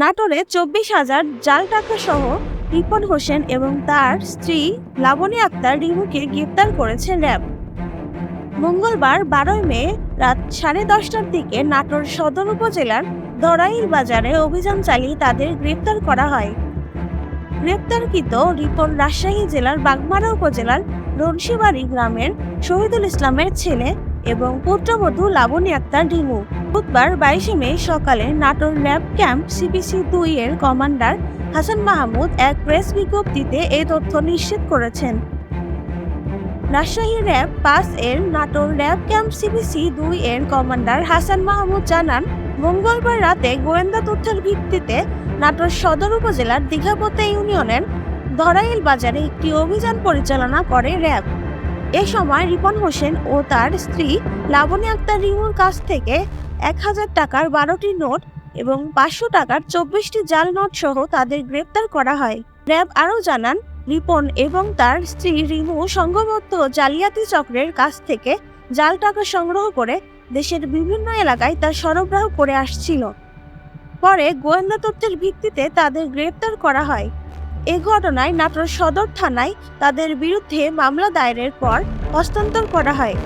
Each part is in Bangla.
নাটোরে চব্বিশ হাজার জাল টাকা সহ রিপন হোসেন এবং তার স্ত্রী লাবণী আক্তার রিমুকে গ্রেপ্তার করেছে র্যাব। মঙ্গলবার বারোই মে রাত সাড়ে দশটার দিকে নাটোর সদর উপজেলার দরাইল বাজারে অভিযান চালিয়ে তাদের গ্রেপ্তার করা হয়। গ্রেপ্তারকৃত রিপন রাজশাহী জেলার বাগমারা উপজেলার রনশিবাড়ি গ্রামের শহীদুল ইসলামের ছেলে এবং পুত্রবধূ লাবণী আক্তার রিমু। বুধবার বাইশে মে সকালে নাটোর ল্যাব ক্যাম্প সিপিসি দুই এর কমান্ডার হাসান মাহমুদ এক প্রেস বিজ্ঞপ্তিতে এই তথ্য নিশ্চিত করেছেন। রাজশাহী র্যাব পাঁচ এর নাটোর র্যাব ক্যাম্প সিপিসি দুই এর কমান্ডার হাসান মাহমুদ জানান, মঙ্গলবার রাতে গোয়েন্দা তথ্যের ভিত্তিতে নাটোর সদর উপজেলার দীঘাপতে ইউনিয়নের ধরাইল বাজারে একটি অভিযান পরিচালনা করে র্যাব এ সময় রিপন হোসেন ও তার স্ত্রী লাবণী আক্তার রিমুর কাছ থেকে এক হাজার টাকার বারোটি নোট এবং পাঁচশো টাকার চব্বিশটি জাল নোট সহ তাদের গ্রেপ্তার করা হয়। র্যাব আরও জানান, রিপন এবং তার স্ত্রী রিমু সংঘবদ্ধ জালিয়াতি চক্রের কাছ থেকে জাল টাকা সংগ্রহ করে দেশের বিভিন্ন এলাকায় তা সরবরাহ করে আসছিল। পরে গোয়েন্দা তথ্যের ভিত্তিতে তাদের গ্রেপ্তার করা হয়। এ ঘটনায় নাটোর সদর থানায় তাদের বিরুদ্ধে মামলা দায়েরের পর হস্তান্তর করা হয়।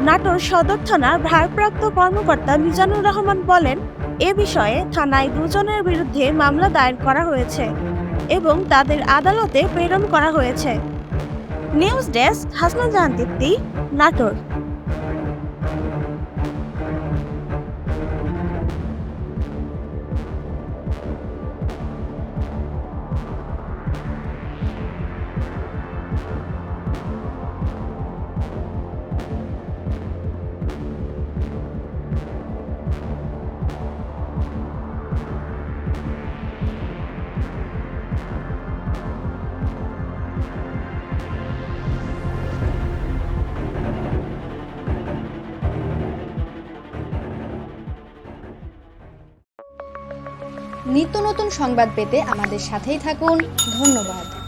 নাটোর সদর থানার ভারপ্রাপ্ত কর্মকর্তা মিজানুর রহমান বলেন, এ বিষয়ে থানায় দুজনের বিরুদ্ধে মামলা দায়ের করা হয়েছে এবং তাদের আদালতে প্রেরণ করা হয়েছে। News desk Hasna Jahan Natore. নিত্য নতুন সংবাদ পেতে আমাদের সাথেই থাকুন। ধন্যবাদ।